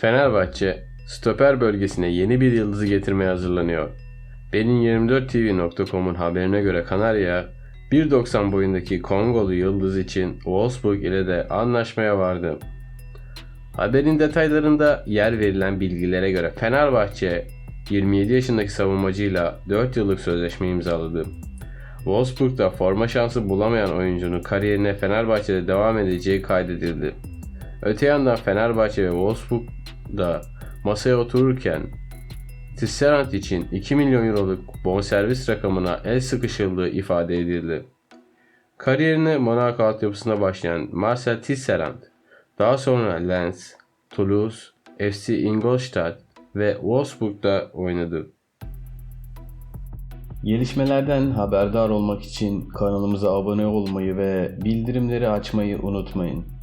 Fenerbahçe, stoper bölgesine yeni bir yıldızı getirmeye hazırlanıyor. Benin24tv.com'un haberine göre Kanarya, 1.90 boyundaki Kongolu yıldız için Wolfsburg ile de anlaşmaya vardı. Haberin detaylarında yer verilen bilgilere göre Fenerbahçe 27 yaşındaki savunmacıyla 4 yıllık sözleşme imzaladı. Wolfsburg'da forma şansı bulamayan oyuncunun kariyerine Fenerbahçe'de devam edeceği kaydedildi. Öte yandan Fenerbahçe ve Wolfsburg'da masaya otururken Tisserand için 2 milyon euroluk bonservis rakamına el sıkışıldığı ifade edildi. Kariyerine Monaco altyapısına başlayan Marcel Tisserand, daha sonra Lens, Toulouse, FC Ingolstadt ve Wolfsburg'da oynadı. Gelişmelerden haberdar olmak için kanalımıza abone olmayı ve bildirimleri açmayı unutmayın.